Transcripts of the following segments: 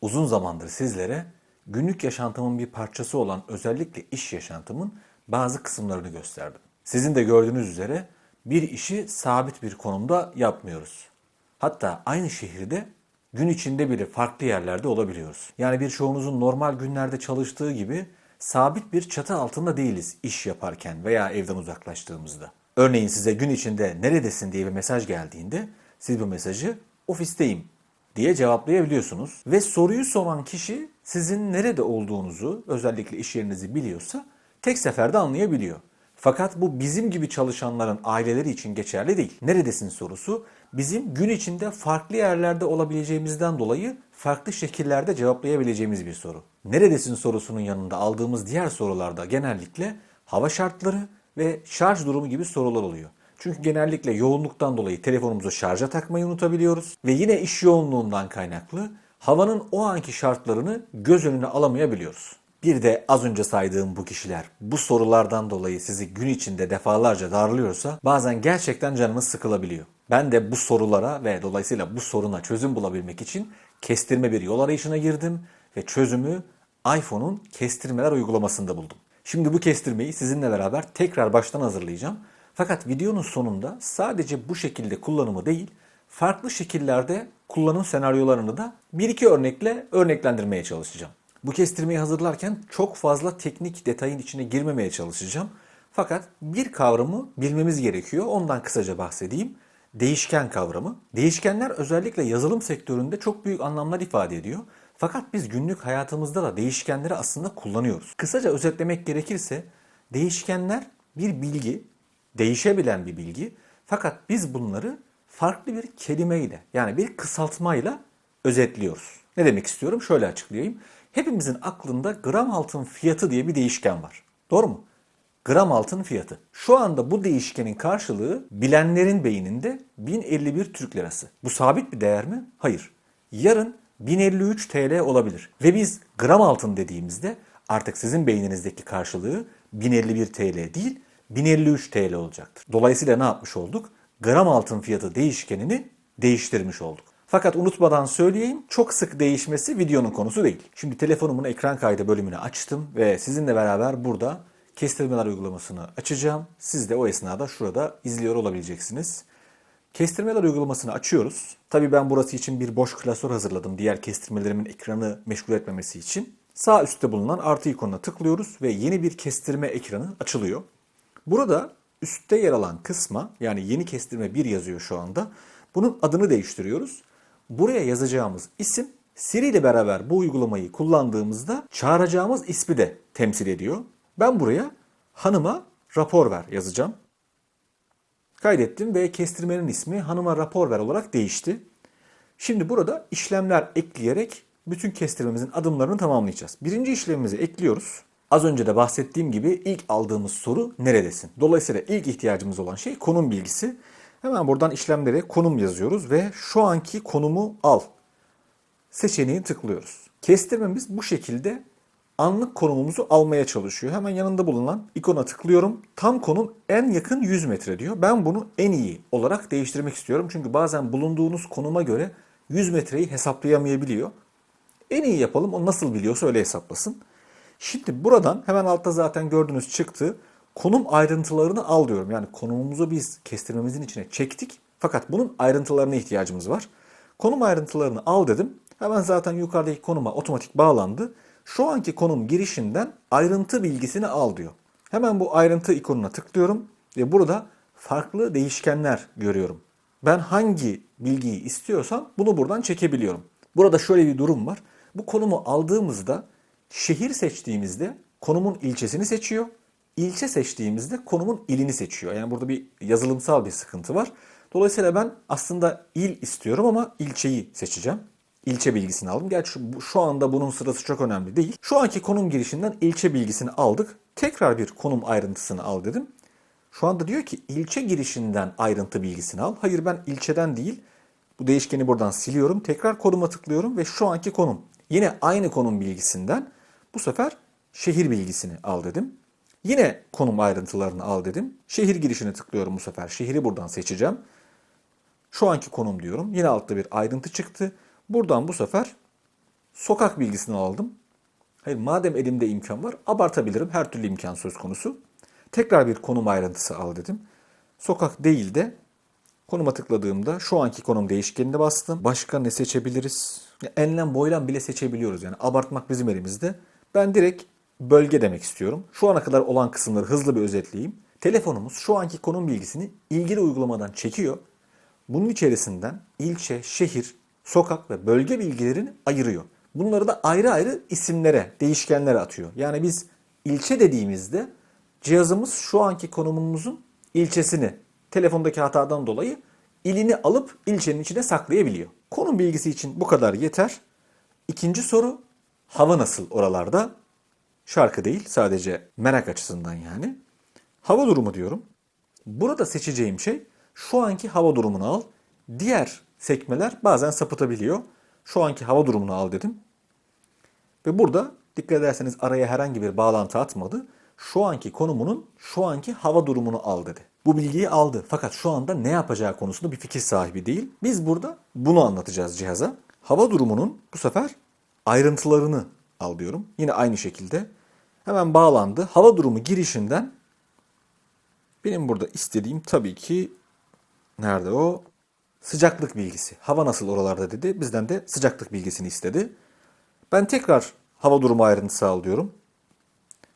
Uzun zamandır sizlere günlük yaşantımın bir parçası olan özellikle iş yaşantımın bazı kısımlarını gösterdim. Sizin de gördüğünüz üzere bir işi sabit bir konumda yapmıyoruz. Hatta aynı şehirde gün içinde bile farklı yerlerde olabiliyoruz. Yani birçoğunuzun normal günlerde çalıştığı gibi sabit bir çatı altında değiliz iş yaparken veya evden uzaklaştığımızda. Örneğin size gün içinde neredesin diye bir mesaj geldiğinde siz bu mesajı ofisteyim diye cevaplayabiliyorsunuz. Ve soruyu soran kişi sizin nerede olduğunuzu özellikle iş yerinizi biliyorsa tek seferde anlayabiliyor. Fakat bu bizim gibi çalışanların aileleri için geçerli değil. Neredesin sorusu bizim gün içinde farklı yerlerde olabileceğimizden dolayı farklı şekillerde cevaplayabileceğimiz bir soru. Neredesin sorusunun yanında aldığımız diğer sorularda genellikle hava şartları ve şarj durumu gibi sorular oluyor. Çünkü genellikle yoğunluktan dolayı telefonumuzu şarja takmayı unutabiliyoruz ve yine iş yoğunluğundan kaynaklı havanın o anki şartlarını göz önüne alamayabiliyoruz. Bir de az önce saydığım bu kişiler bu sorulardan dolayı sizi gün içinde defalarca darlıyorsa bazen gerçekten canınız sıkılabiliyor. Ben de bu sorulara ve dolayısıyla bu soruna çözüm bulabilmek için kestirme bir yol arayışına girdim ve çözümü iPhone'un kestirmeler uygulamasında buldum. Şimdi bu kestirmeyi sizinle beraber tekrar baştan hazırlayacağım. Fakat videonun sonunda sadece bu şekilde kullanımı değil, farklı şekillerde kullanım senaryolarını da bir iki örnekle örneklendirmeye çalışacağım. Bu kestirmeyi hazırlarken çok fazla teknik detayın içine girmemeye çalışacağım. Fakat bir kavramı bilmemiz gerekiyor. Ondan kısaca bahsedeyim. Değişken kavramı. Değişkenler özellikle yazılım sektöründe çok büyük anlamlar ifade ediyor. Fakat biz günlük hayatımızda da değişkenleri aslında kullanıyoruz. Kısaca özetlemek gerekirse değişkenler bir bilgi, değişebilen bir bilgi. Fakat biz bunları farklı bir kelimeyle yani bir kısaltmayla özetliyoruz. Ne demek istiyorum? Şöyle açıklayayım. Hepimizin aklında gram altın fiyatı diye bir değişken var. Doğru mu? Gram altın fiyatı. Şu anda bu değişkenin karşılığı bilenlerin beyninde 1051 Türk lirası. Bu sabit bir değer mi? Hayır. Yarın 1053 TL olabilir. Ve biz gram altın dediğimizde artık sizin beyninizdeki karşılığı 1051 TL değil 1053 TL olacaktır. Dolayısıyla ne yapmış olduk? Gram altın fiyatı değişkenini değiştirmiş olduk. Fakat unutmadan söyleyeyim çok sık değişmesi videonun konusu değil. Şimdi telefonumun ekran kaydı bölümünü açtım ve sizinle beraber burada kestirmeler uygulamasını açacağım. Siz de o esnada şurada izliyor olabileceksiniz. Kestirmeler uygulamasını açıyoruz. Tabi ben burası için bir boş klasör hazırladım diğer kestirmelerimin ekranı meşgul etmemesi için. Sağ üstte bulunan artı ikonuna tıklıyoruz ve yeni bir kestirme ekranı açılıyor. Burada üstte yer alan kısma yani yeni kestirme 1 yazıyor şu anda. Bunun adını değiştiriyoruz. Buraya yazacağımız isim Siri ile beraber bu uygulamayı kullandığımızda çağıracağımız ismi de temsil ediyor. Ben buraya hanıma rapor ver yazacağım. Kaydettim ve kestirmenin ismi hanıma rapor ver olarak değişti. Şimdi burada işlemler ekleyerek bütün kestirmemizin adımlarını tamamlayacağız. Birinci işlemimizi ekliyoruz. Az önce de bahsettiğim gibi ilk aldığımız soru neredesin? Dolayısıyla ilk ihtiyacımız olan şey konum bilgisi. Hemen buradan işlemlere konum yazıyoruz ve şu anki konumu al seçeneğini tıklıyoruz. Kestirmemiz bu şekilde anlık konumumuzu almaya çalışıyor. Hemen yanında bulunan ikona tıklıyorum. Tam konum en yakın 100 metre diyor. Ben bunu en iyi olarak değiştirmek istiyorum. Çünkü bazen bulunduğunuz konuma göre 100 metreyi hesaplayamayabiliyor. En iyi yapalım. O nasıl biliyorsa öyle hesaplasın. Şimdi buradan hemen altta zaten gördüğünüz çıktı. Konum ayrıntılarını al diyorum. Yani konumumuzu biz kestirmemizin içine çektik. Fakat bunun ayrıntılarına ihtiyacımız var. Konum ayrıntılarını al dedim. Hemen zaten yukarıdaki konuma otomatik bağlandı. Şu anki konum girişinden ayrıntı bilgisini al diyor. Hemen bu ayrıntı ikonuna tıklıyorum ve burada farklı değişkenler görüyorum. Ben hangi bilgiyi istiyorsam bunu buradan çekebiliyorum. Burada şöyle bir durum var. Bu konumu aldığımızda şehir seçtiğimizde konumun ilçesini seçiyor. İlçe seçtiğimizde konumun ilini seçiyor. Yani burada bir yazılımsal bir sıkıntı var. Dolayısıyla ben aslında il istiyorum ama ilçeyi seçeceğim. İlçe bilgisini aldım. Gerçi şu, anda bunun sırası çok önemli değil. Şu anki konum girişinden ilçe bilgisini aldık. Tekrar bir konum ayrıntısını al dedim. Şu anda diyor ki ilçe girişinden ayrıntı bilgisini al. Hayır ben ilçeden değil. Bu değişkeni buradan siliyorum. Tekrar konuma tıklıyorum ve şu anki konum. Yine aynı konum bilgisinden bu sefer şehir bilgisini al dedim. Yine konum ayrıntılarını al dedim. Şehir girişine tıklıyorum bu sefer. Şehri buradan seçeceğim. Şu anki konum diyorum. Yine altta bir ayrıntı çıktı. Buradan bu sefer Sokak bilgisini aldım. Hayır madem elimde imkan var abartabilirim. Her türlü imkan söz konusu. Tekrar bir konum ayrıntısı al dedim. Sokak değil de konuma tıkladığımda şu anki konum değişkenine bastım. Başka ne seçebiliriz? Ya enlem boylam bile seçebiliyoruz yani abartmak bizim elimizde. Ben direkt bölge demek istiyorum. Şu ana kadar olan kısımları hızlı bir özetleyeyim. Telefonumuz şu anki konum bilgisini ilgili uygulamadan çekiyor. Bunun içerisinden ilçe, şehir, sokak ve bölge bilgilerini ayırıyor. Bunları da ayrı ayrı isimlere, değişkenlere atıyor. Yani biz ilçe dediğimizde cihazımız şu anki konumumuzun ilçesini telefondaki hatadan dolayı ilini alıp ilçenin içine saklayabiliyor. Konum bilgisi için bu kadar yeter. İkinci soru hava nasıl oralarda? Şarkı değil sadece merak açısından yani. Hava durumu diyorum. Burada seçeceğim şey şu anki hava durumunu al. Diğer sekmeler bazen sapıtabiliyor. Şu anki hava durumunu al dedim. Ve burada dikkat ederseniz araya herhangi bir bağlantı atmadı. Şu anki konumunun şu anki hava durumunu al dedi. Bu bilgiyi aldı fakat şu anda ne yapacağı konusunda bir fikir sahibi değil. Biz burada bunu anlatacağız cihaza. Hava durumunun bu sefer ayrıntılarını al diyorum. Yine aynı şekilde hemen bağlandı. Hava durumu girişinden benim burada istediğim tabii ki nerede o? Sıcaklık bilgisi. Hava nasıl oralarda dedi. Bizden de sıcaklık bilgisini istedi. Ben tekrar hava durumu ayrıntısı al diyorum.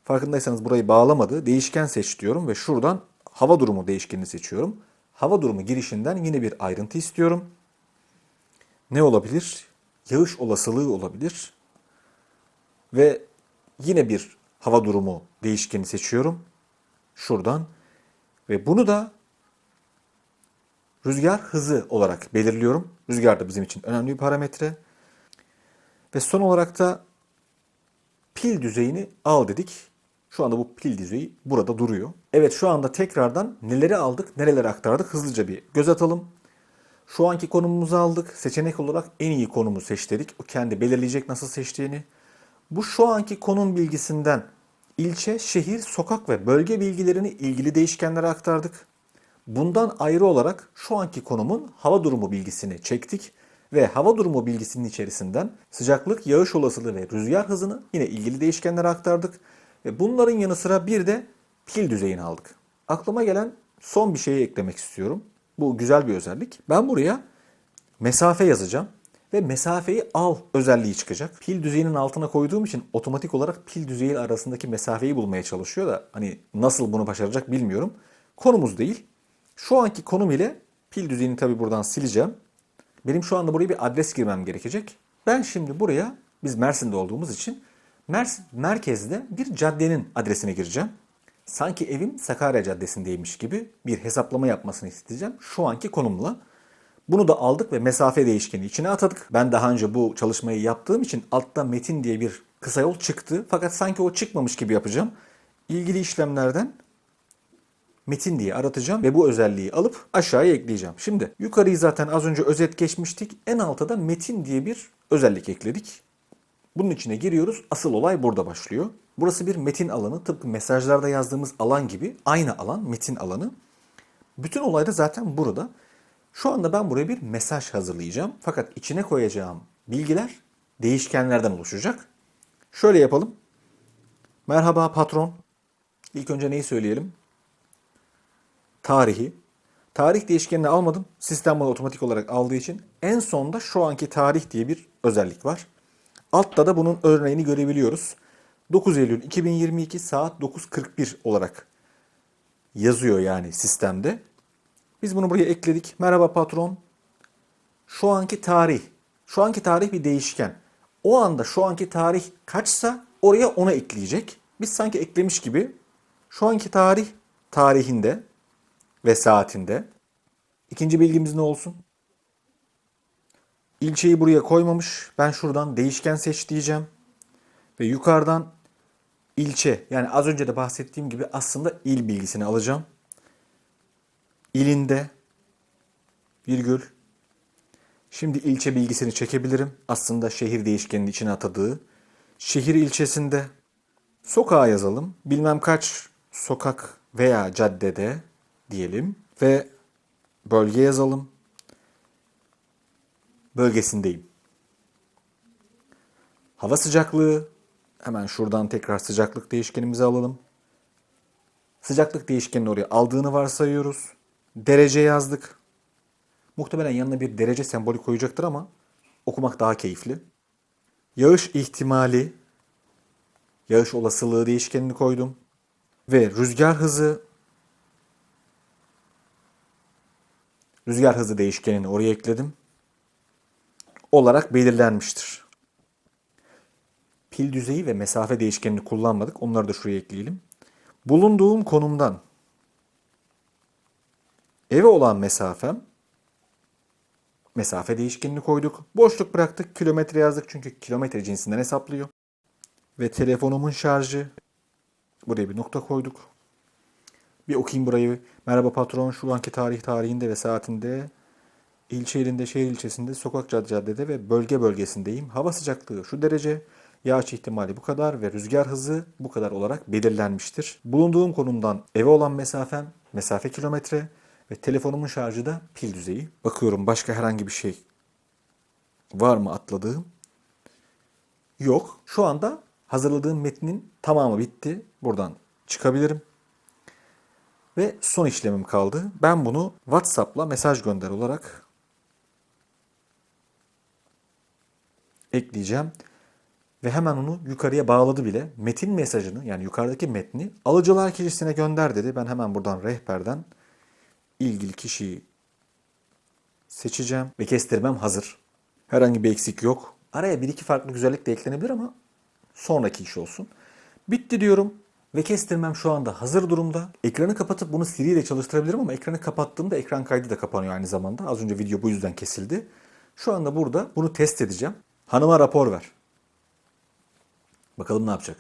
Farkındaysanız burayı bağlamadı. Değişken seç diyorum ve şuradan hava durumu değişkenini seçiyorum. Hava durumu girişinden yine bir ayrıntı istiyorum. Ne olabilir? Yağış olasılığı olabilir. Ve yine bir hava durumu değişkeni seçiyorum. Şuradan. Ve bunu da rüzgar hızı olarak belirliyorum. Rüzgar da bizim için önemli bir parametre. Ve son olarak da pil düzeyini al dedik. Şu anda bu pil düzeyi burada duruyor. Evet şu anda tekrardan neleri aldık, nerelere aktardık hızlıca bir göz atalım. Şu anki konumumuzu aldık. Seçenek olarak en iyi konumu seçtik. O kendi belirleyecek nasıl seçtiğini. Bu şu anki konum bilgisinden ilçe, şehir, sokak ve bölge bilgilerini ilgili değişkenlere aktardık. Bundan ayrı olarak şu anki konumun hava durumu bilgisini çektik ve hava durumu bilgisinin içerisinden sıcaklık, yağış olasılığı ve rüzgar hızını yine ilgili değişkenlere aktardık. Ve bunların yanı sıra bir de pil düzeyini aldık. Aklıma gelen son bir şeyi eklemek istiyorum. Bu güzel bir özellik. Ben buraya mesafe yazacağım ve mesafeyi al özelliği çıkacak. Pil düzeyinin altına koyduğum için otomatik olarak pil düzeyi arasındaki mesafeyi bulmaya çalışıyor da hani nasıl bunu başaracak bilmiyorum. Konumuz değil. Şu anki konum ile pil düzeyini tabi buradan sileceğim. Benim şu anda buraya bir adres girmem gerekecek. Ben şimdi buraya biz Mersin'de olduğumuz için Mersin merkezde bir caddenin adresine gireceğim. Sanki evim Sakarya Caddesi'ndeymiş gibi bir hesaplama yapmasını isteyeceğim şu anki konumla. Bunu da aldık ve mesafe değişkeni içine atadık. Ben daha önce bu çalışmayı yaptığım için altta metin diye bir kısa yol çıktı. Fakat sanki o çıkmamış gibi yapacağım. İlgili işlemlerden metin diye aratacağım ve bu özelliği alıp aşağıya ekleyeceğim. Şimdi yukarıyı zaten az önce özet geçmiştik. En alta da metin diye bir özellik ekledik. Bunun içine giriyoruz. Asıl olay burada başlıyor. Burası bir metin alanı. Tıpkı mesajlarda yazdığımız alan gibi aynı alan metin alanı. Bütün olay da zaten burada. Şu anda ben buraya bir mesaj hazırlayacağım. Fakat içine koyacağım bilgiler değişkenlerden oluşacak. Şöyle yapalım. Merhaba patron. İlk önce neyi söyleyelim? Tarihi. Tarih değişkenini almadım. Sistem bunu otomatik olarak aldığı için en sonda şu anki tarih diye bir özellik var. Altta da bunun örneğini görebiliyoruz. 9 Eylül 2022 saat 9.41 olarak yazıyor yani sistemde. Biz bunu buraya ekledik. Merhaba patron. Şu anki tarih. Şu anki tarih bir değişken. O anda şu anki tarih kaçsa oraya ona ekleyecek. Biz sanki eklemiş gibi şu anki tarih tarihinde ve saatinde. İkinci bilgimiz ne olsun? İlçeyi buraya koymamış. Ben şuradan değişken seç diyeceğim. Ve yukarıdan ilçe yani az önce de bahsettiğim gibi aslında il bilgisini alacağım. İlinde virgül. Şimdi ilçe bilgisini çekebilirim. Aslında şehir değişkeninin içine atadığı. Şehir ilçesinde sokağa yazalım. Bilmem kaç sokak veya caddede diyelim ve bölge yazalım. Bölgesindeyim. Hava sıcaklığı. Hemen şuradan tekrar sıcaklık değişkenimizi alalım. Sıcaklık değişkenini oraya aldığını varsayıyoruz. Derece yazdık. Muhtemelen yanına bir derece sembolü koyacaktır ama okumak daha keyifli. Yağış ihtimali, yağış olasılığı değişkenini koydum. Ve rüzgar hızı, rüzgar hızı değişkenini oraya ekledim. Olarak belirlenmiştir. Pil düzeyi ve mesafe değişkenini kullanmadık. Onları da şuraya ekleyelim. Bulunduğum konumdan eve olan mesafem mesafe değişkenini koyduk. Boşluk bıraktık. Kilometre yazdık çünkü kilometre cinsinden hesaplıyor. Ve telefonumun şarjı. Buraya bir nokta koyduk. Bir okuyayım burayı. Merhaba patron şu anki tarih tarihinde ve saatinde ilçe ilinde, şehir ilçesinde, sokak cadde caddede ve bölge bölgesindeyim. Hava sıcaklığı şu derece, yağış ihtimali bu kadar ve rüzgar hızı bu kadar olarak belirlenmiştir. Bulunduğum konumdan eve olan mesafem, mesafe kilometre ve telefonumun şarjı da pil düzeyi. Bakıyorum başka herhangi bir şey var mı atladığım? Yok. Şu anda hazırladığım metnin tamamı bitti. Buradan çıkabilirim. Ve son işlemim kaldı. Ben bunu WhatsApp'la mesaj gönder olarak ekleyeceğim. Ve hemen onu yukarıya bağladı bile. Metin mesajını yani yukarıdaki metni alıcılar kişisine gönder dedi. Ben hemen buradan rehberden ilgili kişiyi seçeceğim ve kestirmem hazır. Herhangi bir eksik yok. Araya bir iki farklı güzellik de eklenebilir ama sonraki iş olsun. Bitti diyorum ve kestirmem şu anda hazır durumda. Ekranı kapatıp bunu Siri ile çalıştırabilirim ama ekranı kapattığımda ekran kaydı da kapanıyor aynı zamanda. Az önce video bu yüzden kesildi. Şu anda burada bunu test edeceğim. Hanıma rapor ver. Bakalım ne yapacak.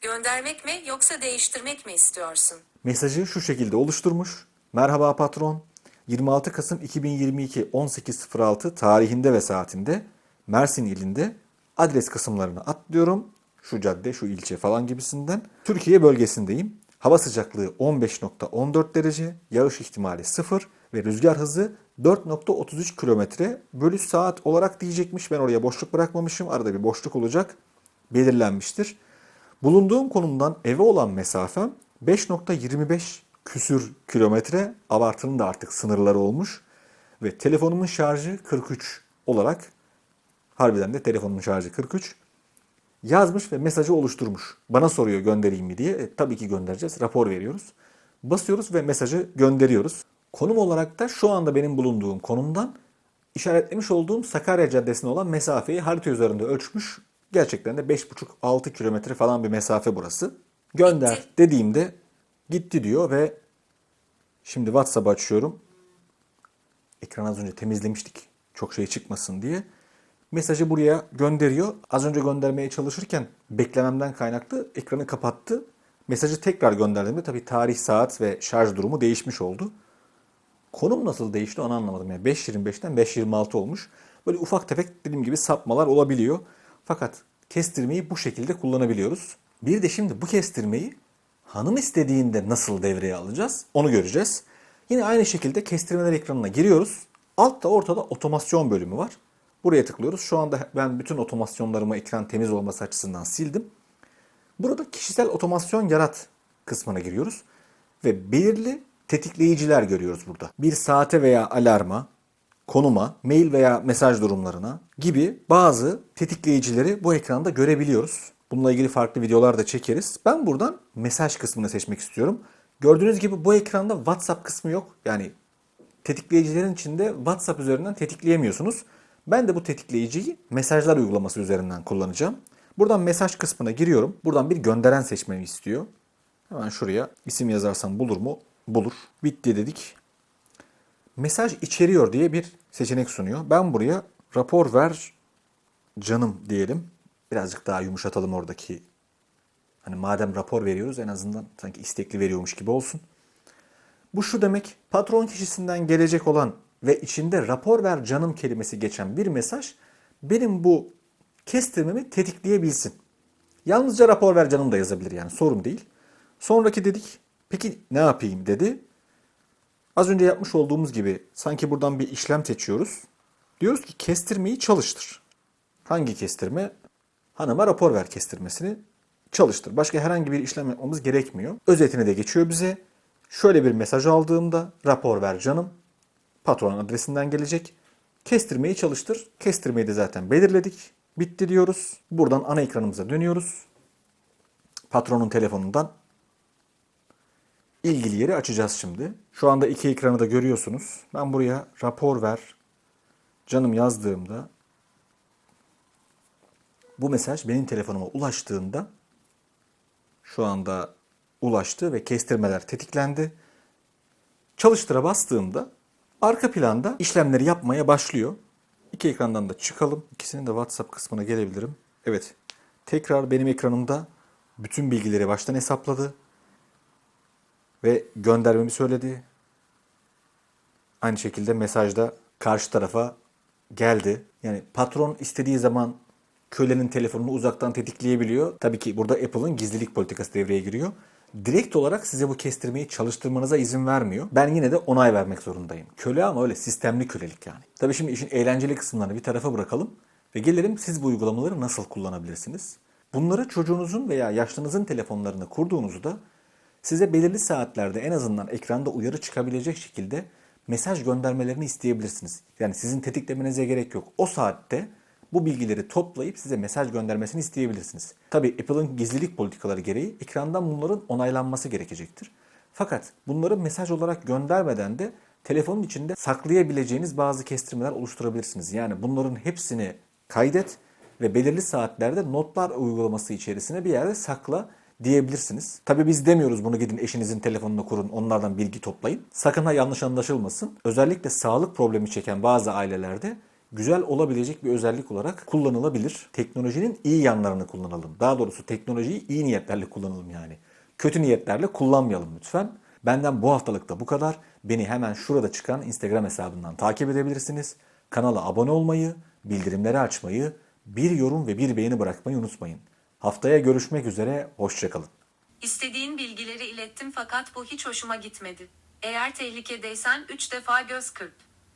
Göndermek mi yoksa değiştirmek mi istiyorsun? Mesajı şu şekilde oluşturmuş. Merhaba patron. 26 Kasım 2022 18.06 tarihinde ve saatinde Mersin ilinde adres kısımlarını atlıyorum. Şu cadde, şu ilçe falan gibisinden. Türkiye bölgesindeyim. Hava sıcaklığı 15.14 derece, yağış ihtimali 0 ve rüzgar hızı 4.33 kilometre bölü saat olarak diyecekmiş. Ben oraya boşluk bırakmamışım. Arada bir boşluk olacak. Belirlenmiştir. Bulunduğum konumdan eve olan mesafem 5.25 küsür kilometre. Abartının da artık sınırları olmuş. Ve telefonumun şarjı 43 olarak harbiden de telefonumun şarjı 43 yazmış ve mesajı oluşturmuş. Bana soruyor göndereyim mi diye. E, tabii ki göndereceğiz. Rapor veriyoruz. Basıyoruz ve mesajı gönderiyoruz. Konum olarak da şu anda benim bulunduğum konumdan işaretlemiş olduğum Sakarya Caddesi'ne olan mesafeyi harita üzerinde ölçmüş. Gerçekten de 5,5-6 kilometre falan bir mesafe burası. Gönder Gitti. dediğimde gitti diyor ve şimdi WhatsApp açıyorum. Ekranı az önce temizlemiştik. Çok şey çıkmasın diye. Mesajı buraya gönderiyor. Az önce göndermeye çalışırken beklememden kaynaklı ekranı kapattı. Mesajı tekrar gönderdiğimde tabii tarih, saat ve şarj durumu değişmiş oldu. Konum nasıl değişti onu anlamadım. Yani 5.25'ten 5.26 olmuş. Böyle ufak tefek dediğim gibi sapmalar olabiliyor. Fakat kestirmeyi bu şekilde kullanabiliyoruz. Bir de şimdi bu kestirmeyi hanım istediğinde nasıl devreye alacağız onu göreceğiz. Yine aynı şekilde kestirmeler ekranına giriyoruz. Altta ortada otomasyon bölümü var. Buraya tıklıyoruz. Şu anda ben bütün otomasyonlarımı ekran temiz olması açısından sildim. Burada kişisel otomasyon yarat kısmına giriyoruz ve belirli tetikleyiciler görüyoruz burada. Bir saate veya alarma, konuma, mail veya mesaj durumlarına gibi bazı tetikleyicileri bu ekranda görebiliyoruz. Bununla ilgili farklı videolar da çekeriz. Ben buradan mesaj kısmını seçmek istiyorum. Gördüğünüz gibi bu ekranda WhatsApp kısmı yok. Yani tetikleyicilerin içinde WhatsApp üzerinden tetikleyemiyorsunuz. Ben de bu tetikleyiciyi mesajlar uygulaması üzerinden kullanacağım. Buradan mesaj kısmına giriyorum. Buradan bir gönderen seçmemi istiyor. Hemen şuraya isim yazarsam bulur mu? Bulur. Bitti dedik. Mesaj içeriyor diye bir seçenek sunuyor. Ben buraya rapor ver canım diyelim. Birazcık daha yumuşatalım oradaki. Hani madem rapor veriyoruz en azından sanki istekli veriyormuş gibi olsun. Bu şu demek, patron kişisinden gelecek olan ve içinde rapor ver canım kelimesi geçen bir mesaj benim bu kestirmemi tetikleyebilsin. Yalnızca rapor ver canım da yazabilir yani sorun değil. Sonraki dedik, peki ne yapayım dedi. Az önce yapmış olduğumuz gibi sanki buradan bir işlem seçiyoruz. Diyoruz ki kestirmeyi çalıştır. Hangi kestirme? Hanıma rapor ver kestirmesini çalıştır. Başka herhangi bir işlem yapmamız gerekmiyor. Özetini de geçiyor bize. Şöyle bir mesaj aldığımda rapor ver canım. Patron adresinden gelecek. Kestirmeyi çalıştır. Kestirmeyi de zaten belirledik. Bitti diyoruz. Buradan ana ekranımıza dönüyoruz. Patronun telefonundan ilgili yeri açacağız şimdi. Şu anda iki ekranı da görüyorsunuz. Ben buraya rapor ver canım yazdığımda bu mesaj benim telefonuma ulaştığında şu anda ulaştı ve kestirmeler tetiklendi. Çalıştıra bastığımda arka planda işlemleri yapmaya başlıyor. İki ekrandan da çıkalım. İkisinin de WhatsApp kısmına gelebilirim. Evet. Tekrar benim ekranımda bütün bilgileri baştan hesapladı ve göndermemi söyledi. Aynı şekilde mesajda karşı tarafa geldi. Yani patron istediği zaman kölenin telefonunu uzaktan tetikleyebiliyor. Tabii ki burada Apple'ın gizlilik politikası devreye giriyor. Direkt olarak size bu kestirmeyi çalıştırmanıza izin vermiyor. Ben yine de onay vermek zorundayım. Köle ama öyle sistemli kölelik yani. Tabii şimdi işin eğlenceli kısımlarını bir tarafa bırakalım ve gelelim siz bu uygulamaları nasıl kullanabilirsiniz? Bunları çocuğunuzun veya yaşlınızın telefonlarını kurduğunuzda size belirli saatlerde en azından ekranda uyarı çıkabilecek şekilde mesaj göndermelerini isteyebilirsiniz. Yani sizin tetiklemenize gerek yok. O saatte bu bilgileri toplayıp size mesaj göndermesini isteyebilirsiniz. Tabi Apple'ın gizlilik politikaları gereği ekrandan bunların onaylanması gerekecektir. Fakat bunları mesaj olarak göndermeden de telefonun içinde saklayabileceğiniz bazı kestirmeler oluşturabilirsiniz. Yani bunların hepsini kaydet ve belirli saatlerde notlar uygulaması içerisine bir yerde sakla diyebilirsiniz. Tabi biz demiyoruz bunu gidin eşinizin telefonunu kurun onlardan bilgi toplayın. Sakın ha yanlış anlaşılmasın. Özellikle sağlık problemi çeken bazı ailelerde güzel olabilecek bir özellik olarak kullanılabilir. Teknolojinin iyi yanlarını kullanalım. Daha doğrusu teknolojiyi iyi niyetlerle kullanalım yani. Kötü niyetlerle kullanmayalım lütfen. Benden bu haftalık da bu kadar. Beni hemen şurada çıkan Instagram hesabından takip edebilirsiniz. Kanala abone olmayı, bildirimleri açmayı, bir yorum ve bir beğeni bırakmayı unutmayın. Haftaya görüşmek üzere, hoşçakalın. İstediğin bilgileri ilettim fakat bu hiç hoşuma gitmedi. Eğer tehlikedeysen 3 defa göz kırp.